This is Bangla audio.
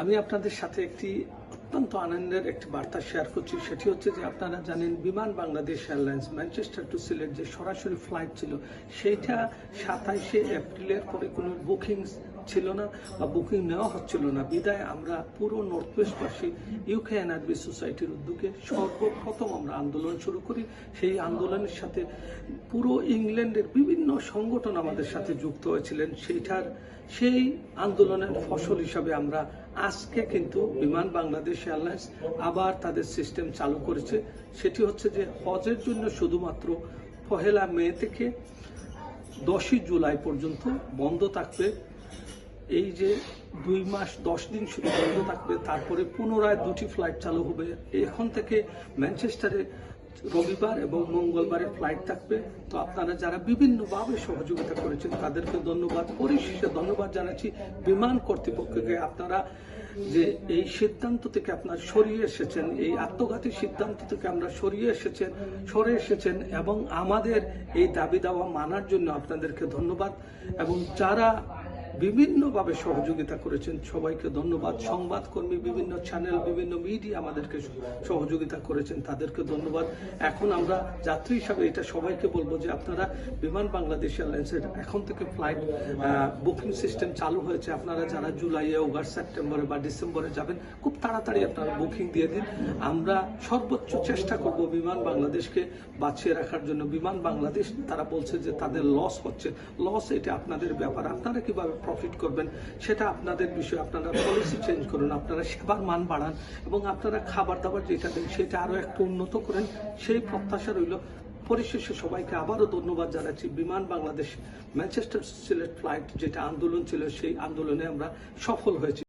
আমি আপনাদের সাথে একটি অত্যন্ত আনন্দের একটি বার্তা শেয়ার করছি। সেটি হচ্ছে যে আপনারা জানেন, Biman Bangladesh airlines Manchester to Sylhet যে সরাসরি ফ্লাইট ছিল, সেইটা সাতাইশে এপ্রিলের পরে কোনো বুকিং ছিল না বা বুকিং নেওয়া হচ্ছিল না। বিদায় আমরা পুরো নর্থ ওয়েস্টবাসী ইউকে এনআরবি সোসাইটির উদ্যোগে সর্বপ্রথম আমরা আন্দোলন শুরু করি। সেই আন্দোলনের সাথে পুরো ইংল্যান্ডের বিভিন্ন সংগঠন আমাদের সাথে যুক্ত হয়েছিলেন। সেইটার, সেই আন্দোলনের ফসল হিসাবে আমরা আজকে কিন্তু বিমান বাংলাদেশ এয়ারলাইন্স আবার তাদের সিস্টেম চালু করেছে। সেটি হচ্ছে যে হজের জন্য শুধুমাত্র পহেলা মে থেকে দশই জুলাই পর্যন্ত বন্ধ থাকবে। এই যে দুই মাস, দশ দিন শুধু বন্ধ থাকবে, তারপরে পুনরায় দুটি ফ্লাইট চালু হবে। এখন থেকে ম্যানচেস্টারে রবিবার এবং মঙ্গলবারে ফ্লাইট থাকবে। তো আপনারা যারা বিভিন্নভাবে সহযোগিতা করেছেন, তাদেরকে ধন্যবাদ। পরিশেষে ধন্যবাদ জানাচ্ছি বিমান কর্তৃপক্ষকে। আপনারা যে এই সিদ্ধান্ত থেকে আপনার সরিয়ে এসেছেন, এই আত্মঘাতী সিদ্ধান্ত থেকে আমরা সরিয়ে এসেছেন, সরে এসেছেন এবং আমাদের এই দাবি দাওয়া মানার জন্য আপনাদেরকে ধন্যবাদ। এবং যারা বিভিন্নভাবে সহযোগিতা করেছেন। সবাইকে ধন্যবাদ। সংবাদকর্মী, বিভিন্ন চ্যানেল বিভিন্ন মিডিয়া আমাদেরকে সহযোগিতা করেছেন, তাদেরকে ধন্যবাদ। এখন আমরা যাত্রী হিসাবে এটা সবাইকে বলব যে আপনারা বিমান বাংলাদেশ এয়ারলাইন্সের এখন থেকে ফ্লাইট বুকিং সিস্টেম চালু হয়েছে। আপনারা যারা জুলাইয়ে অগাস্ট, সেপ্টেম্বরে বা ডিসেম্বরে যাবেন, খুব তাড়াতাড়ি আপনারা বুকিং দিয়ে দিন। আমরা সর্বোচ্চ চেষ্টা করব বিমান বাংলাদেশকে বাঁচিয়ে রাখার জন্য। বিমান বাংলাদেশ, তারা বলছে যে তাদের লস হচ্ছে। লস এটা আপনাদের ব্যাপার। আপনারা কীভাবে প্রফিট করবেন, সেটা আপনাদের বিষয়। আপনারা পলিসি চেঞ্জ করুন, আপনারা সেবার মান বাড়ান এবং আপনারা খাবার দাবার যেটা দেন, সেটা আরও একটু উন্নত করেন। সেই প্রত্যাশা রইল। পরিশেষে সবাইকে আবারও ধন্যবাদ জানাচ্ছি। বিমান বাংলাদেশ ম্যানচেস্টার সিলেট ফ্লাইট যেটা আন্দোলন ছিল, সেই আন্দোলনে আমরা সফল হয়েছি।